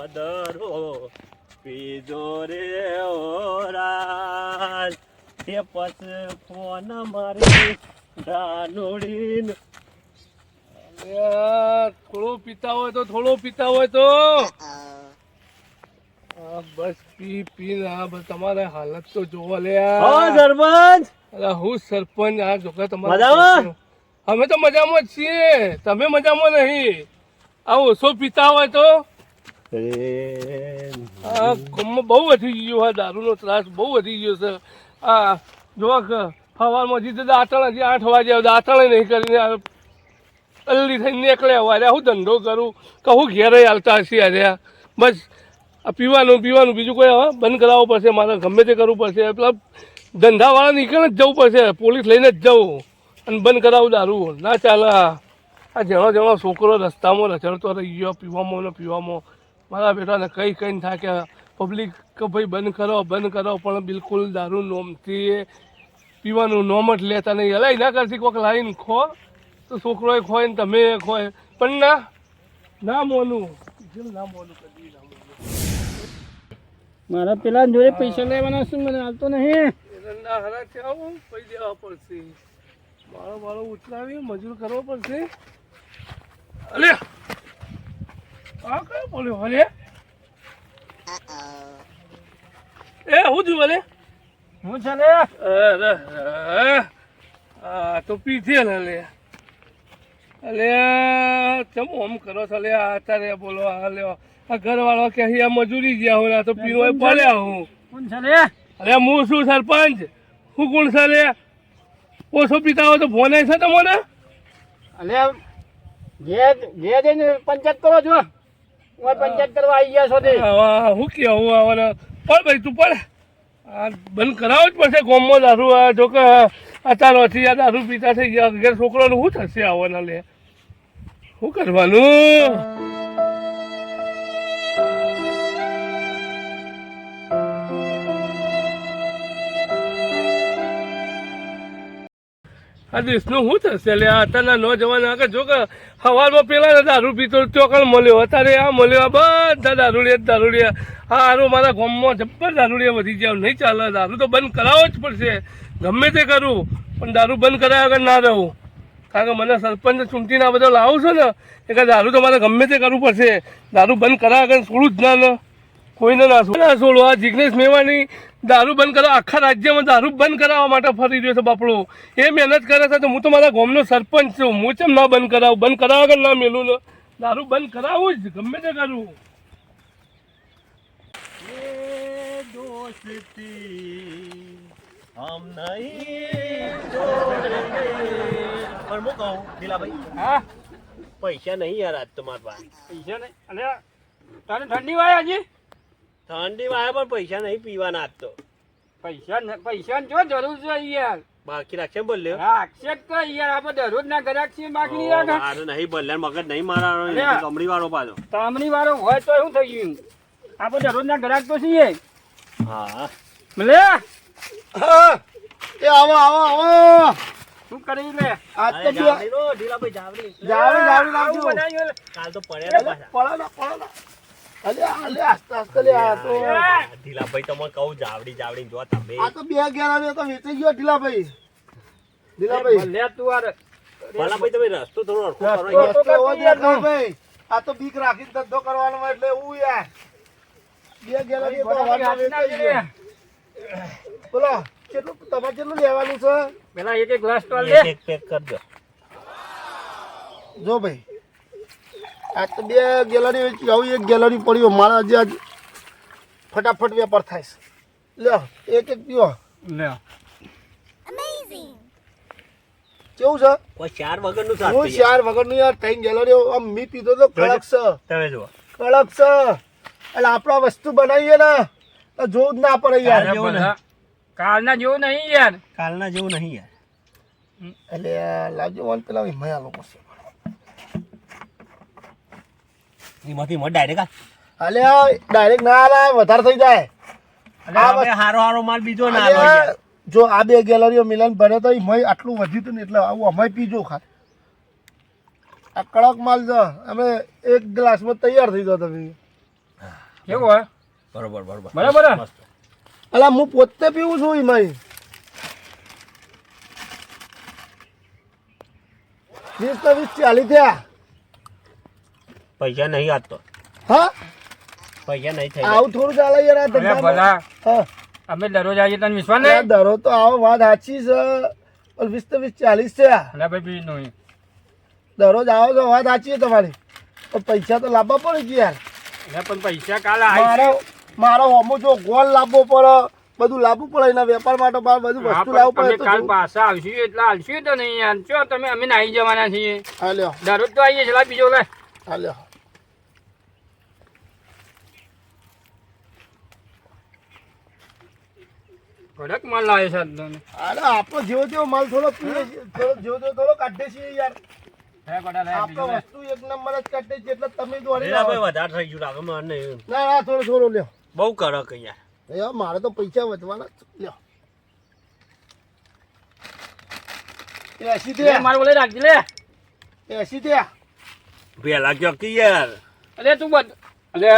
મદરો પીજો રે ઓરાલ. તે પસ ફોન મારી રાનુડીન. થોડો પીતા હોય તો થોડો પીતા હોય તો. બસ પી પી આ તમારે હાલત તો જોવા લે સરપંચ. અરે હું સરપંચ આ જોકે તમારા? અમે તો મજામાં જ છીએ. તમે મજામાં નહીં. આ ઓછો પીતા હોય તો? આ ગમમાં બહુ વધી ગયો હા, દારૂનો ત્રાસ બહુ વધી ગયો છે. આ જોવા સવારમાં જીતે દાંતણ હજી આઠ વાગે દાંતણ નહીં કરીને અલ્લી થઈને નીકળ્યા હોય હું ધંધો કરું કહું ઘેરે હાલતા હશે અરે બસ, આ પીવાનું પીવાનું. બીજું કોઈ હવે બંધ કરાવવું પડશે, મારે ગમે તે કરવું પડશે. પેલા ધંધાવાળા નીકળે જ જવું પડશે, પોલીસ લઈને જ જવું. અને બંધ કરાવું દારૂ. ના ચાલે આ. જણો જણો છોકરો રસ્તામાં રચડતો રહી ગયો, પીવામાં ને પીવામાં. મારા બેટાને કંઈ કંઈ થાય કે પબ્લિક કે ભાઈ બંધ કરો બંધ કરો પણ બિલકુલ દારૂ નોમથી પીવાનું નોમ જ લેતા નહીં. અલાઈ ના કરતી કોઈક લાઈન ખો. તો છોકરોએ ખોય ને તમે ખોય પણ ના ના મોનું. જેમ ના મોનું કદી ના મારા પેલા જોડે પૈસા લેવાના શું મને હાલતો નહીં. ધંધા હરા છે આવું પૈ દેવા પડશે. મારો મારો ઉતરાવી મજૂર કરવો પડશે. અલે આ કયો બોલ્યો ભલે એ હું છું ભલે હું છે આ તો પીધે ને લે. અલે ચમ ઓમ કરો છો લે આ બોલો આ લ્યો આ ઘરવાળો કે અહીંયા મજૂરી ગયા હોય તો પીવો પડ્યા હું. કોણ છે લે? અરે હું શું સરપંચ. હું કોણ છે લે? ઓછો પીતા હોય તો ફોને છે તમને અલે જે ઘેર જઈને પંચાયત કરો છો. હું પંચાયત હું કે હું ભાઈ, તું પડ. બંધ કરાવો જ પડશે ગોમમાં દારૂ, આ જો કે આ દારૂ પીતા થઈ ગયા. ઘેર છોકરાનું શું થશે આવવાના લે? શું કરવાનું? આ દેશનું શું થશે? એટલે અત્યારના નોજવાન આગળ જો કે સવારમાં પેલા દારૂ પીતો ચોકડ મળ્યો. અત્યારે આ મળ્યો આ બધા દારૂડિયા દારૂડિયા. આ હારું મારા ગામમાં જબ્બર દારૂડિયા વધી ગયા. નહીં ચાલે. દારૂ તો બંધ કરાવવો જ પડશે. ગમે તે કરું, પણ દારૂ બંધ કરાવ્યા આગળ ના રહું. કારણ કે મને સરપંચ ચૂંટીને આ બધા લાવું છું ને એટલે દારૂ તો મારે ગમે તે કરવું પડશે. દારૂ બંધ કરાવ્યા આગળ છોડું જ ના ને કોઈને ના શું ના છોડો. આ જિગ્નેશ મેવાની દારૂ બંધ કરો આખા રાજ્યમાં દારૂ બંધ કરાવવા માટે ફરી રહ્યો છે બાપડો. એ મહેનત કરે છે તો હું તો મારા ગામનો સરપંચ છું. હું કેમ ના બંધ કરાવું? બંધ કરાવવા કે ના મેલું દારૂ બંધ કરાવું જ. ગમે તે કરું. દોસ્તી નહીં હા? પૈસા નહીં યાર આજ તમારા પાસે. પૈસા નહીં. અને તને ઠંડી વાય હજી ઠંડીમાં આવ્યા પણ પૈસા નહીં પીવાના આપતો તો. પૈસા ન- પૈસા જો જરૂર છે યાર. બાકી રાખશે બોલ્યો? રાખશે તો યાર. આપણે દરરોજ ના ગ્રાહક છીએ બાકી મારે નહીં બોલ્યા મગજ નહીં મારવાનો અલ્યા. કમળી વાળો પાછો. તામણી વાળો હોય તો શું થઈ ગયું આપણે દરરોજ ના ગ્રાહક તો છીએ. હા. લે. એ આવો આવો આવો. શું કરી લે? આજ તો ઢીલા ભાઈ જાવડી. જાવડી. જાવડી લાવજો. કાલ તો પડ્યા ને પાછા. પડો ના પડો ના અલે અલે આસ્તે આસ્તે લે આ તો ઢીલાભાઈ તમને કહું જાવડી જાવડી જો તમે આ તો બે ગેરા તો વેચાઈ ગયો ઢીલાભાઈ. ઢીલાભાઈ. લે તું આ ભલાભાઈ તમે રસ્તો થોડો અડખો કરો રસ્તો- ઢીલાભાઈ. આ તો બીક રાખીને ધંધો કરવાનો એટલે હું યાર. બે તો ગયો. બોલો કેટલું તમારે કેટલું લેવાનું છે? પેલા એક એક ગ્લાસ તો લે. એક એક પેક કરજો. જો ભાઈ. આ તો બે ગેલરી વેચી આવું એક ગેલારી પડ્યો મારા આજે આજ ફટાફટ વેપાર થાય છે. લ્યો એક એક પીવો લ્યો. કેવું છે? કોઈ ચાર વગરનું હું સાચું યાર. ચાર વગરનું યાર ત્રણ ગેલેરીઓ આમ મી પીધો તો કડક છે. તમે જુઓ. કડક છે. એટલે આપણા વસ્તુ બનાવીએ ને તો જોવું જ ના પડે યાર. કાલ કાલના જેવું નહીં યાર. કાલના જેવું નહીં યાર. એટલે લાવજો વન પેલા મયા લોકો છે. એમાંથી મત ડાયરેક્ટ અલે ડાયરેક્ટ ના આવે વધારે થઈ જાય. આ હારો હારો માલ બીજો ના અલે, લો જો આ બે ગેલેરીઓ મિલન ભરે તો મય આટલું વધ્યું હતું ને એટલે આવું અમે પીજો ખાલી. આ કડક માલ જો અમે એક ગ્લાસમાં તૈયાર થઈ ગયો તમે. કેવું હોય? બરોબર બરોબર. બરાબર? અલા હું પોતે પીવું છું એમાં વીસ તો વીસ ચાલી થયા. પૈસા નહીં આપતો. હા? પૈસા નહીં થાય. આવું થોડું ચાલે યાર આ અરે ભલા. હા. અમે દરરોજ આવીએ તને વિશ્વાસ નહીં? દરરોજ તો આવો વાત સાચી છે. પણ વીસ તો વીસ ચાલીસ છે. અલા ભાઈ બીજું નહીં. દરરોજ આવો તો વાત સાચી છે તમારી. પણ પૈસા તો લાવવા પડે કે યાર? એટલે પણ પૈસા કાલે મારો મારો હોમો જો ગોલ લાવવો પડે બધું લાવવું પડે એના વેપાર માટે બધું વસ્તુ લાવવું પડે તો કાલ પાછા આવશું એટલે આવશું તો નહીં યાર. ચો તમે અમે નાહી જવાના છીએ. હાલ્યો. દરરોજ તો આવીએ છીએ બીજો લે. હા કડક માલ લાવે છે આજ અરે આપણો જેવો તેવો માલ થોડો પીએ જેવો તેવો થોડો કાઢે છે યાર. હે આપણો વસ્તુ એક નંબર જ કાઢે છે એટલે તમે લાવો. વધારે થઈ ગયું લાગે મને નહીં. ના ના થોડો થોડો લ્યો. બહુ કડક યાર યાર, મારે તો પૈસા વધવાના. લ્યો. એસી થયા. બોલે રાખજે લે. એસી થયા. પેલા કયો કે યાર? અરે તું બધ અલે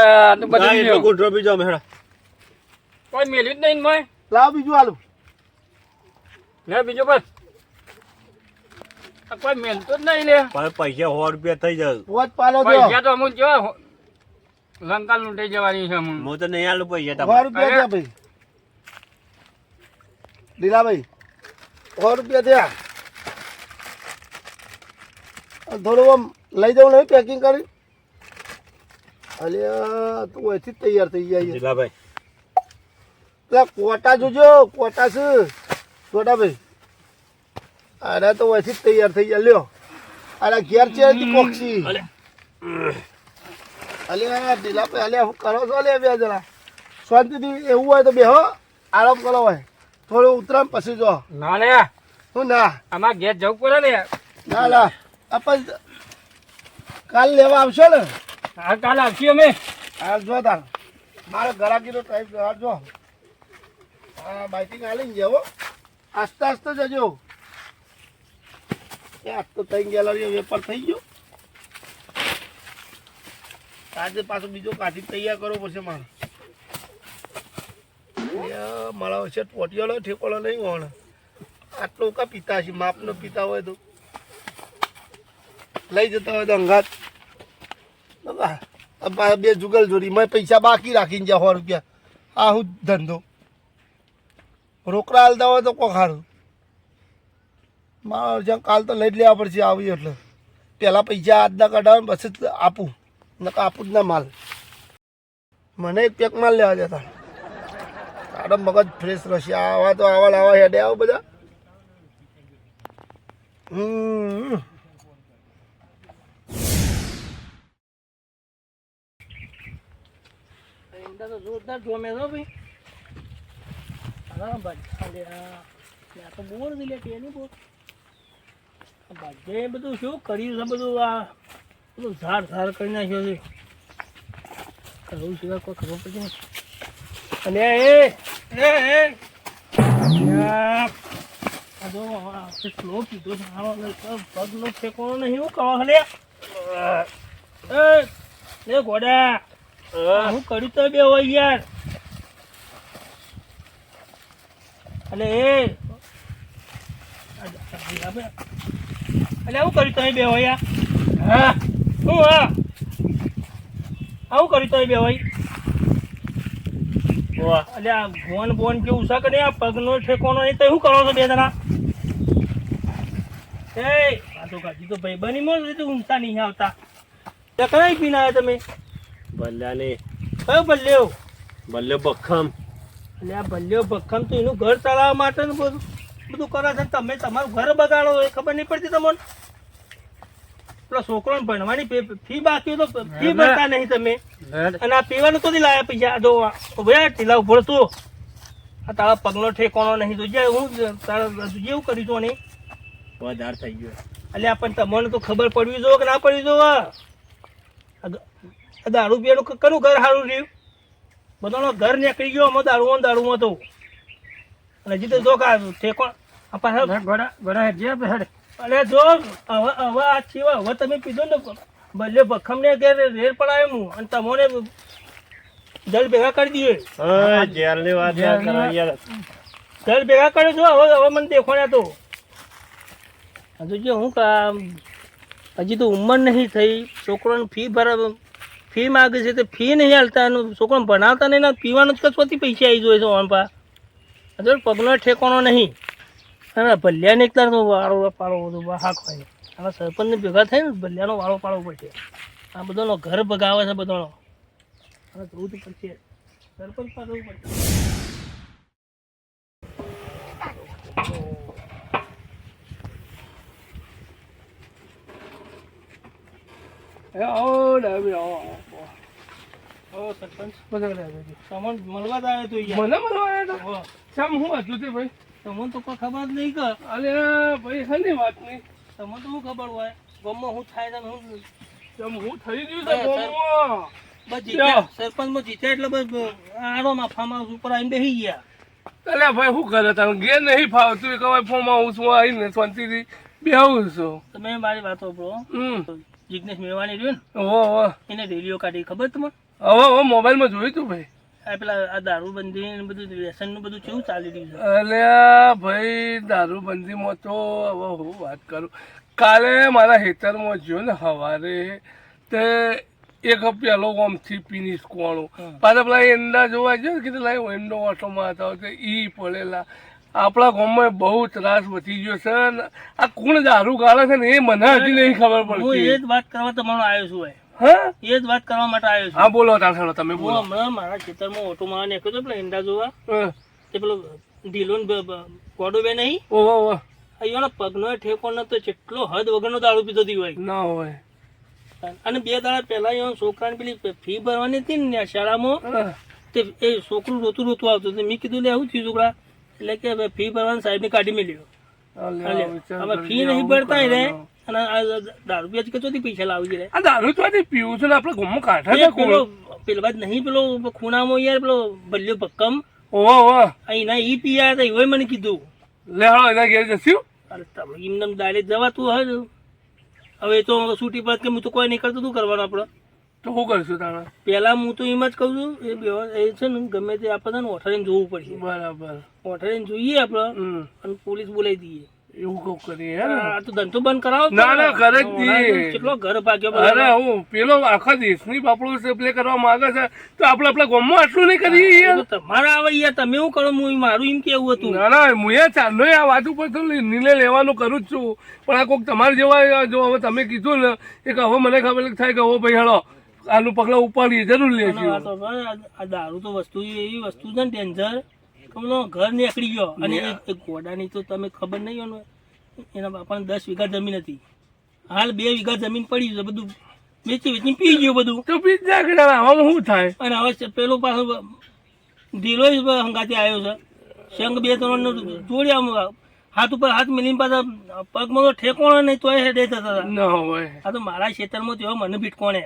તું ગુંઠો બીજો કોઈ મેલ્યું જ નહીં મોય લાવ બીજું આલુ લે બીજો બસ. કોઈ મેલતો જ નહીં લે. પૈસા સો રૂપિયા થઈ જાય. પોચ પાલો પૈસા તો અમુક જો લંકા લૂંટાઈ જવાની છે અમુક. હું તો નહીં આલું પૈસા સો તમારે. રૂપિયા અરે. થયા ભાઈ. લીલાભાઈ સો રૂપિયા થયા. થોડું આમ લઈ જવું નહીં પેકિંગ કરી. અલ્યા તું અહીંથી તૈયાર થઈ જાય લીલાભાઈ પેલા કોટા જોજો કોટા છે. છોટાભાઈ અરે તો અહીંથી તૈયાર થઈ જાય લ્યો. અરે ઘેર છે કોક્ષી અલે. ઢીલા પે અલ્યા હું કરો છો લે બે જણા? શાંતિથી એવું હોય તો બેહો આરામ કરો હોય. થોડું ઉતરામ પછી જો. ના લે હું ના. આમાં ઘેર જવું પડે ને. ના ના. આપણ કાલ લેવા આવશો ને? હા કાલે આવશું અમે. હા જો તાર. મારે ઘરાકીનો ટાઈમ હા જો. હા બાઇટિંગ હાલીને જવો આસ્તે આસ્તે જજો. આજ તો થઈ ગયેલા વેપાર થઈ ગયો. આજે પાછો બીજો કાઢી તૈયાર કરવો પડશે મારે. મારા વચ્ચે ટોટિયાલો ઠેકોળો નહીં હોણ આટલો કા પિતા છે? માપનો પિતા હોય તો. લઈ જતા હોય તો અંગાત. બે જુગલ જોડી મેં પૈસા બાકી રાખીને જ્યાં સો રૂપિયા. આ હું ધંધો. રોકડા હાલતા હોય તો કોક સારું મારે જ્યાં કાલ તો લઈ જ લેવા પડશે આવી એટલે. પહેલાં પૈસા આજના કઢાવે પછી જ આપું. નકા આપું જ ના માલ. મને એક પેક માલ લેવા જતા તારો મગજ ફ્રેશ રહેશે. આવા તો આવા લાવા હેડે આવો બધા. હમ. જોરદાર જોમે છો ભાઈ. હા લે આ તો બોર બધે શું કર્યું છે ઝાડ કરી નાખ્યો છે. એ એ એ આ આ જો આ છે આનો ને તો નહીં, હું કહો લે. ગોડા. હું કર્યું તો બે હોય યાર. અલે એ. એટલે આવું કર્યું તમે બે હોય આ. હા. શું હા. આવું કર્યું તમે બે હોય. એટલે આ બોન બોન કેવું છે કે નહીં? આ પગનો ઠેકોનો નહીં તો શું કરો છો બે જણા? એ આ તો ગાજી તો ભાઈ બની મોજ રીતે ઊંઘતા નહીં આવતા. કઈ પીને આવ્યા તમે? ભલ્યાને કયો ભલ્યો ભલ્યો બખમ. એટલે આ ભલ્યો ભક્કમ તો એનું ઘર ચલાવવા માટે ને બધું બધું કરે છે ને તમે તમારું ઘર બગાડો એ ખબર નહીં પડતી તમને? પેલા છોકરાને ભણવાની ફી- બાકી તો ફી ભરતા નહીં તમે. અને આ પીવાનું તો લાયા પૈસા? જો ભાઈ ઢીલા ઊભો તું આ તારા પગનો ઠેકોનો નહીં તો જે હું તારા જેવું કર્યું છું નહીં વધાર થઈ ગયો. એટલે પણ તમને તો ખબર પડવી જો કે ના પડવી જો આ ગ- આ દારૂ પીવાનું કરું ઘર સારું રહ્યું? બધાનો ઘર નીકળી ગયો આમાં દારૂમાં દારૂમાં તો. અને હજી તો જો કે હેડ અરે જો હવે હવે આ છીવા હવે તમે પીધો ને બલ્લે ભખમ ને ઘેર રેર પડાય હું અને તમને જલ ભેગા કરી દઈએ જેલની વાત યાર. કરો ભેગા કરે છો હવે હવે મને દેખો ને તો. હજુ જો હું કામ હજી તો ઉંમર નહીં થઈ છોકરાને ફી ભરા ફી માગે છે તો ફી નહીં હાલતા એનું છોકરાને ભણાવતા નહીં ને પીવાનું જ કશોથી પૈસા આવી જોઈએ છે ઓન પા. હજુ પગનો ઠેકાણો નહીં. અને ભલ્યા એકલા તો વાળો પાડો બધું હાક હોય અને સરપંચને ભેગા થાય ને ભલ્યાનો વાળો પાડવો પડશે. આ બધાનો ઘર ભગાવે છે બધાનો. અને જોવું તો પડશે. સરપંચ પાસે પડશે. આવો ડાબી આવો આવો. સરપંચ. બધા ડાબી. સામાન મળવા જ આવ્યો તો મને મળવા આવ્યા હતા ઓહો. હું હતું તે ભાઈ? તમને તો કોઈ ખબર જ નહીં કર અરે ભાઈ શાની વાત નહીં. તમને તો શું ખબર હોય? ગમમાં હું થાય તમે હું તમ હું થઈ ગયું છે ગામમાં. બસ જીત્યા. સરપંચમાં જીત્યા એટલે બસ ફાર્મ હાઉસ ઉપર આવીને બેસી ગયા. અલ્યા ભાઈ શું કરે તને ઘેર નહીં ફાવતું એક હવે ફોર્મ હાઉસમાં આવીને શાંતિથી બેહું છું. તમે મારી વાતો બ્રો હમ. જિગ્નેશ મેવાણી રહ્યું ઓ ને એને રેલીઓ કાઢી ખબર તમને? હવે હવે મોબાઈલમાં જોયું તું ભાઈ. આ પેલા આ દારૂબંધી ને બધું વ્યસનનું બધું કેવું ચાલી રહ્યું છે? અલ્યા ભાઈ દારૂબંધીમાં તો હવે હું વાત કરું. કાલે મારા ખેતરમાં જો ને સવારે તે એક પેલો ઓમથી પીની કોણું. પાછા પેલા એંડા જોવા ગયો ને કીધું લાઈ એંડો ઓટો મારતા હોય ઈ પડેલા. આપણા ગામમાં બહુ ત્રાસ વધી ગયો છે ને આ કોણ દારૂ ગાળે છે ને એ મને હજી નહીં ખબર હું એ જ વાત કરવા તમારો આવ્યો છું ભાઈ. હા? એ જ વાત કરવા માટે આવ્યો છું. હા બોલો તાર તમે બોલો. હમણાં મારા ખેતરમાં ઓટો મારવા નીકળ્યો હતો પેલા ઈંડા જોવા. તે પેલો ઢીલો ને કોડો બે નહીં? ઓહો ઓહો. અહીંયાનો પગનો ઠેકો નતો જેટલો હદ વગરનો દારૂ પીધો હતી હોય. ના હોય. અને બે દાડા પહેલા અહીંયા છોકરાને પેલી ફી ભરવાની હતી ને શાળામાં. તે એ છોકરું રોતું રોતું આવતું મેં કીધું લે આવું થયું છોકરા? એટલે કે હવે ફી ભરવાની સાહેબને કાઢી મેલ્યો. હવે ફી નહીં ભરતા આ દારૂ પીવા ચોથી પૈસા લાવી રે આ દારૂ તો પીવું છે ને આપણે ગામમાં કાઢા પેલો પેલો બાદ નહીં પેલો ખૂણામાં યાર પેલો ભલ્યો ભક્કમ. ઓહો ઓહો. અહીંના ઈ પીયા હતા એવોય મને કીધું. લે હા એના ઘેર જશું અરે તમે એમને દાડે જવાતું હોય હવે તો છૂટી પર કે હું તો કોઈ નહીં કરતું શું કરવાનું આપણે? તો શું કરશું તારા પેલા હું તો એમ જ કહું છું એ બે એ છે ને ગમે તે આપણે ને ઓઠાડીને જોવું પડશે. બરાબર. ઓઠાડીને જોઈએ આપણે અને પોલીસ બોલાવી દઈએ. એવું કહું કરીએ આ તો ધંધો બંધ કરાવો. ના, ના, કરે જ. કેટલો ઘર ભાગ્યો અરે હું પેલો આખા દેશની બાપડો છે પ્લે કરવા માંગે છે. તો આપણે આપણા ગામમાં આટલું નહીં કરીએ યાર. તમારા આવે યાર તમે શું કરો હું મારું એમ કેવું હતું. ના ના હું એ ચાંદો આ વાત ઉપર તો નિર્ણય લેવાનું કરું જ છું. પણ આ કોઈક તમારે જેવા જો હવે તમે કીધું ને એક હવે મને ખબર થાય કે હવે ભાઈ હેલો આનું પગલા ઉપાડીએ જરૂર લે છે આ- દારૂ તો વસ્તુ એવી વસ્તુ છે ને ડેન્જર ઘર નીકળી ગયો અને એ- એ ઘોડાની તો તમે ખબર નહીં હોય એના બાપાને દસ વીઘા જમીન હતી. હાલ બે વીઘા જમીન પડી છે બધું વેચી વેચી પી ગયું બધું. તો કે આવામાં શું થાય? અને હવે પેલો પાછો ઢીલો હંગાતે આવ્યો છે. શંખ બે ત્રણ જોડ્યા હાથ ઉપર હાથ મિલીને પાછા પગમાં તો ઠેકોણ નહીં તો એ થતા હતા. ના હોય. આ તો મારા ખેતરમાં તો એવો મને ભીટકોણે.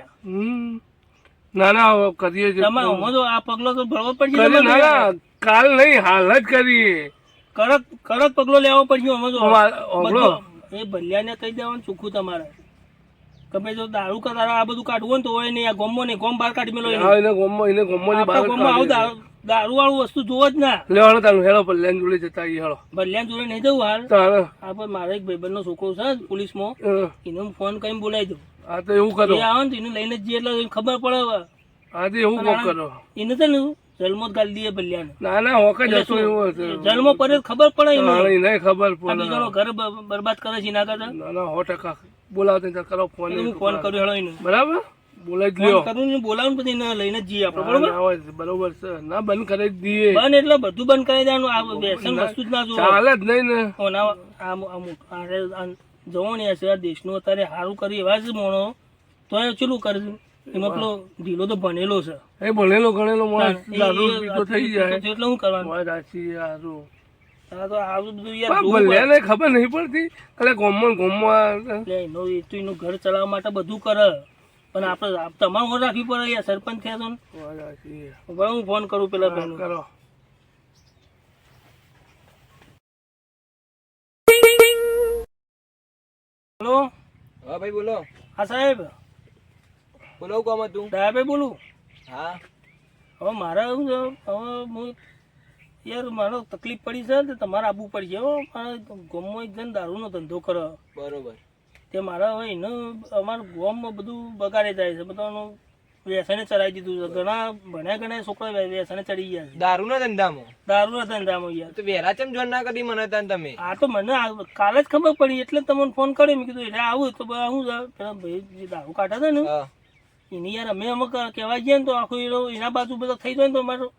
ના ના હવે કરીએ તમારે હું તો આ પગલો તો ભરવો પડશે. ના ના કાલ નહીં હાલ જ કરીએ. કડક કડક પગલો લેવો પડશે અમે તો. એ ભલ્યાને કહી દેવાનું ચોખ્ખું તમારે. તમે જો દારૂ કે તારે આ બધું કાઢવું હોય ને તો હોય નહીં આ ગોમો નહીં ગોમ બહાર કાઢી મેલો એને. ગોમો એને ગોમમાંથી બહાર આપણા ગોમમાં આવું કાઢીએ. દારૂ વાળું વસ્તુ જોવો જ ના. લેવાનો તારું હેળો પર લેન જોડે જતા આવી હેળો ભલ્યાને જોડે નહીં જવું હાલ. તારે આ પણ મારો એક ભાઈબંધનો છોકરો છે પોલીસમાં. માં એને ફોન કરીને બોલાવી દઉં. હા તો એવું કરો. એ આવે ને એનું લઈને જ જઈએ એટલે ખબર પડે હવે. હા તો એવું કોક કરો. એને છે ને જન્મો જ ગાલી દઈએ ભલ્યાને. ના ના હોકે જતો એવું હતું. જલમો પર ખબર પડે એને. નહીં ખબર પડે. ચલો ઘર બરબાદ કરે છે ના કરતા. ના ના હો ટકા બોલાવતા કરો ફોન હું ફોન કર્યો હેળો એને. બરાબર? બોલાવી જ લ્યો. કરું ને બોલાવું પછી ના લઈને જ જઈએ આપણે બરોબર? બરોબર છે. ના બંધ કરી દઈએ. બંધ એટલે બધું બંધ કરી દેવાનું આ વ્યસન વસ્તુ જ ના જો ચાલે જ નહીં ને. ઓના આ રે- જવાની હશે દેશનું અત્યારે સારું કરી એવા જ મોણો. તો એ ચેલું કરે એમાં પેલો ઢીલો તો ભણેલો છે. એ ભણેલો ગણેલો માણસ થઈ જાય. એટલે હું કરવાનું? સાચી. ભલ્યાને ખબર નહીં પડતી એટલે ગોમમાં ગોમમાં. એનું ઘર ચલાવવા માટે બધું કરે. પણ આપણે આપ- તમારે ઓર રાખવી પડે યાર સરપંચ થયા છો ને. હું ફોન કરું પેલા હા, કરો. હેલો? હા ભાઈ બોલો. હા સાહેબ. બોલો કોમ હતું? સાહેબ બોલું? હા. હવે મારે હવે હું યાર મારો તકલીફ પડી છે તમારે આવવું પડશે. હો મારે ગમો એક જણ દારૂનો ધંધો કરો. બરોબર. તે મારે હવે એનું અમારા ગોમમાં બધું બગાડે જાય છે. બધાનું વ્યસને ચડાવી દીધું છે. ઘણા ભણ્યા ઘણા છોકરા વ્ય- વ્યસને ચડી ગયા છે. દારૂના ધંધામાં? દારૂના ધંધામાં યાર તો વેરા ચમ જોન ના કરી મને તાન તમે? આ તો મને કાલે જ ખબર પડી એટલે તમને ફોન કર્યો. મેં કીધું એટલે આવું તો હું પેલા ભાઈ જે દારૂ કાઢા છે ને એની યાર અમે અમુક કહેવાય જઈએ ને તો આખું એના બાજુ બધો થઈ જાય ને તો અમારું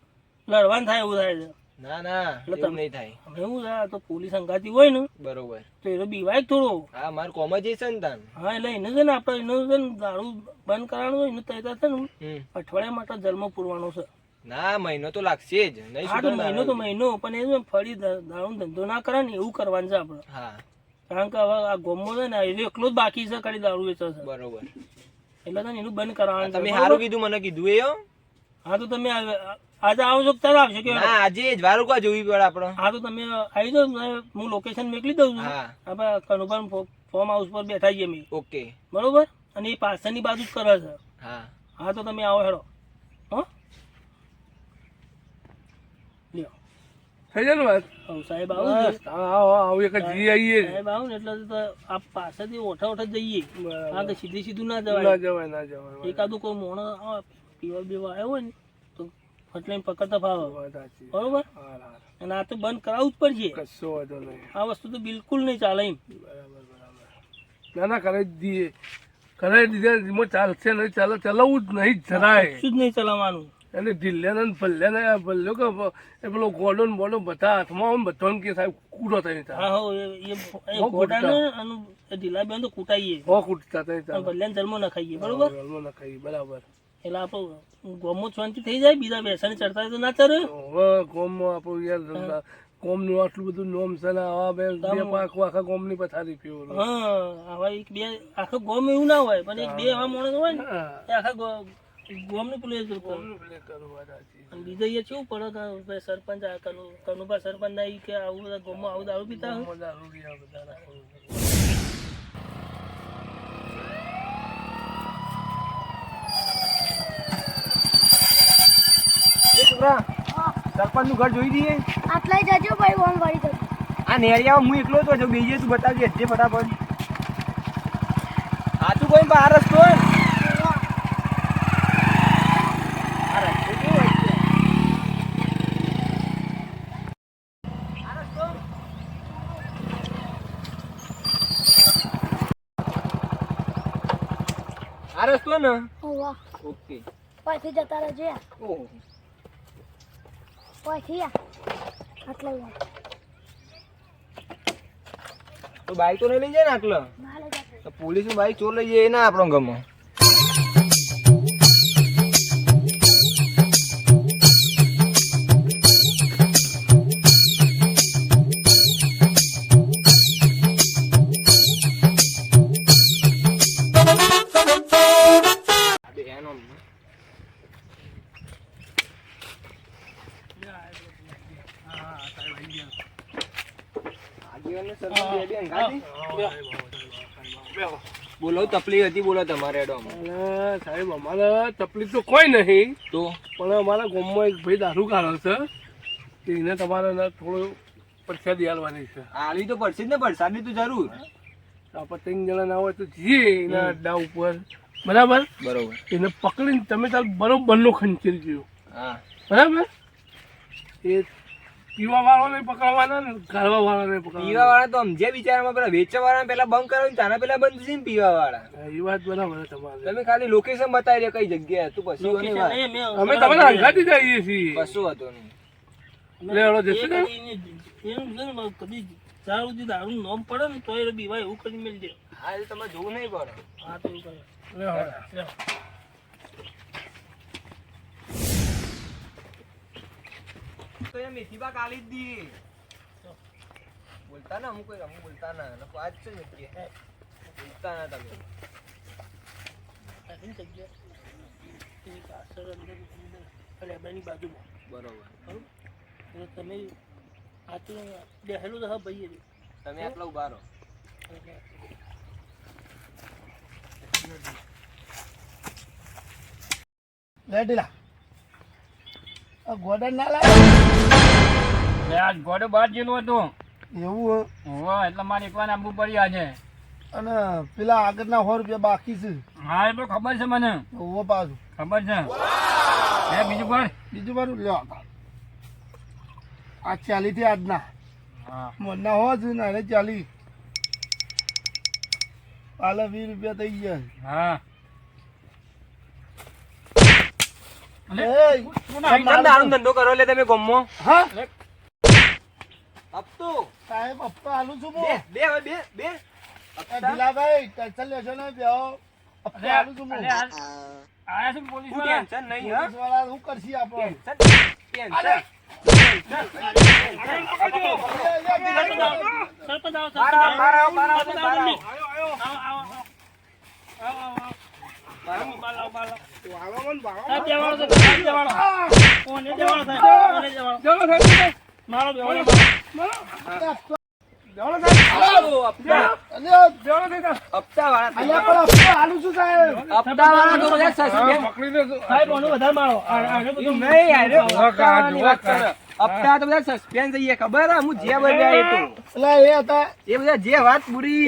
લડવાનું થાય એવું થાય છે. ના ના એવું નહીં થાય. એવું છે તો પોલીસ અંગાતી હોય ને બરોબર. તો એનો બીવાય થોડો. હા મારે કોમ જ છે ને તાન. હા એટલે એને છે ને આપણે એનું છે ને દારૂ બંધ કરાવવાનું હોય ને તૈયાર છે ને અઠવાડિયા માટે જન્મ પૂરવાનો છે. ના મહિનો તો લાગશે જ. નહીં હા તો મહિનો તો મહિનો પણ એ ફરી દારૂ ધંધો ના કરે ને એવું કરવાનું છે આપણે. હા. કારણ કે હવે આ ગોમો છે ને એ એકલો જ બાકી છે ખાલી દારૂ વેચે છે. બરોબર. એટલે એનું બંધ કરાવવાનું તમે સારું કીધું મને કીધું એ હો. તો તમે આજે આવજો કે ત્યારે આવશે? કે ના આજે જ વારું કા જોવી પડે આપણે. હા તો તમે આવી જાવ હું લોકેશન મોકલી દઉં છું. હા. આપણે કનુભાઈ ફોર્મ હાઉસ પર બેઠા છીએ અમે. ઓકે બરોબર? અને એ પાછળની બાજુ જ કરે છે. હા. હા તો તમે આવો હેડો. હો? લ્યો. થઈ જાય ને વાત? હા સાહેબ આવું આવો આવો એક જી આવીએ સાહેબ આવું એટલે તો આ પાછળથી ઓઠા ઓઠા જઈએ હા તો સીધી સીધું ના ના જવાય. જવાય ના જવાય એકાદું કોઈ મોણો આ પીવા બીવા આવ્યો ને તો ફટલાઈને પકડતા ફાવે. બરોબર. અને આ તો બંધ કરાવવું જ પડશે. કશો વાંધો નહીં. આ વસ્તુ તો બિલકુલ નહીં ચાલે એમ. બરાબર બરાબર. ના ના કરાવી દઈએ કરે દીધે એમાં ચાલશે નહીં ચાલે ચલાવવું જ નહીં જરાય. શું જ નહીં ચલાવવાનું. એને ઢીલે ને ભલ્યાને ભલ્યો કે એ પેલો ગોડો ને બોડો બધા હાથમાં આમ બધાને કે સાહેબ કૂટો થઈ તા હા હો એ- અને ઢીલા બેન તો કૂટાઈએ. હો કૂટતા થઈ ભલ્યાને જન્મ ન ખાઈએ બરોબર? ના ખાઈએ બરાબર. એટલે આપણું ગોમો શાંતિ થઈ જાય બીજા બેસાને ચડતા તો ના ચડે. હવે કોમમાં આપણું યાર કોમનું આટલું બધું નોમ છે ને આવા બે બે આખું આખા કોમની પથારી પીવું હા આવા એક બે આખા ગોમ એવું ના હોય પણ એક બે એવા માણસ હોય ને એ આખા ગોમ ગોમનું પ્લે એ પ્લે કરે. અને બીજે એ કેવું પડે કે સરપંચ આ કનુ કનુભા સરપંચ ના કે આવું બધા ગોમમાં આવું દારૂ પીતા હોય સરપંચનું ઘર જોઈ દઈએ. આટલા જજો ભાઈ ઓમ વળી જજો આ નેરિયા હું એકલો તો જો બીજે તું બતાવજે જે ફટાફટ. કોઈ આ તું કોઈ બહાર રસ્તો? આ રસ્તો? ને? ઓકે. પછી જતા રહેજો. ઓહો. પછી યાર આટલા તો બાઈક તો નહીં લઈ જાય ને આટલો? તો પોલીસનું બાઈક ચોર લઈ જાય ના આપણો ગમો. બોલો તકલીફ હતી બોલો તમારે એડો અને સાહેબ અમારે તકલીફ તો કોઈ નહીં. તો? પણ અમારા ગામમાં એક ભાઈ દારૂ કાઢો છે. તો એને તમારે થોડો પરીક્ષા દેવાની છે. આલી તો પડશે જ ને વરસાદની તો જરૂર. આપણે ત્રણ જણા ના હોય તો જઈએ એના અડ્ડા ઉપર. બરાબર? બરોબર. એને પકડીને તમે તાર બરોબરનો ખંચેરી ગયો હા. બરાબર? એ પીવા વાળો નહીં પકડવાના ને ગાળવા વાળો પકડવાના. પીવા વાળા તો સમજે બિચારામાં પેલા વેચવા વાળા પેલા બંધ કરાવીને તારા પેલા બંધ થઈ ને પીવા વાળા એ વાત બરાબર તમારે. તમે ખાલી લોકેશન બતાવી દે કઈ જગ્યાએ તું પછી? અમે તમને હંગાતી જઈએ છીએ. કશું હતો નહીં. લે હેડો જશે ને? કદી એમ છે ને કદી સારું સુધી દારૂ નોમ પડે ને તોય એ બીવાય એવું કરી મેળજે હા એ તમારે જોવું નહીં પડે. હા તો એવું કરે. લે હેડો. તો એ મેથી પાક આલી જ દી બોલતા ના અમુક અમુક બોલતા ના. અને આજ છે ને કે બોલતા ના તમે. જગ્યા બાજુમાં. બરોબર. બરોબર તમે આ તો બેહેલું તો હા ભાઈ તમે આટલા ઊભા રહો. ગોડા ના લાગે. લે આ ગોડો બહાર જેલું હતું. એવું હે. એટલે મારે એકવાર આંબુ પડી આજે અને પેલા આગળના સો રૂપિયા બાકી છે. હા એ તો ખબર છે મને. ઓ પાછું. ખબર છે. હે બીજું પણ બીજું બારું લ્યો આ ચાલી થી આજના. હા. મનના હો છે ને અરે ચાલી. પાલે વીસ રૂપિયા થઈ ગયા હા એય, કેમ દારૂ ધંધો કરો લે તમે ગમો. હા? હપ્તો. સાહેબ હપ્તો આલું છું બે બે બે બે. એ ભીલાભાઈ ટેન્શન લેશો ને હપ્તો આલું છું આયા છે પોલીસવાળા? ટેન્શન નહીં હા? પોલીસવાળા શું કરશી આપણો? ટેન્શન ટેન્શન સરપંચ આવો સરપંચ આવો, આવો, આવો, આવો આવો. આવો, હપ્તા તો બધા સસ્પેન્ડ થઈ ખબર હે? હું જે બધા એ એટલે એ હતા એ બધા જે વાત પૂરી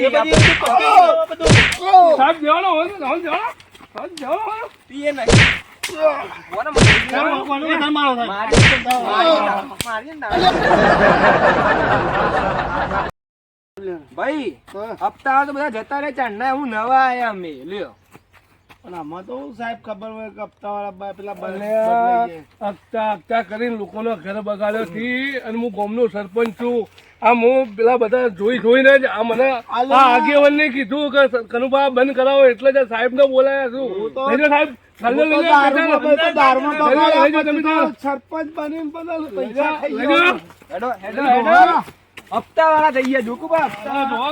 પીએ નહીં. ભાઈ હપ્તા તો બધા જતા રહે ચાંદના હું નવા આયા અમે લ્યો. પણ આમાં તો સાહેબ ખબર હોય કે હપ્તા વાળા પેલા હપ્તા હપ્તા કરીને લોકોનો ઘર બગાડ્યો થી અને હું ગામનો સરપંચ છું. આમ હું પેલા બધા જોઈ જોઈને જ આ મને આ આગેવાનને કીધું કે કનુભા બંધ કરાવો એટલે જ સાહેબ ને બોલાયા છું. તો- સાહેબ સરપંચ હપ્તા વાળા થઈ ગયા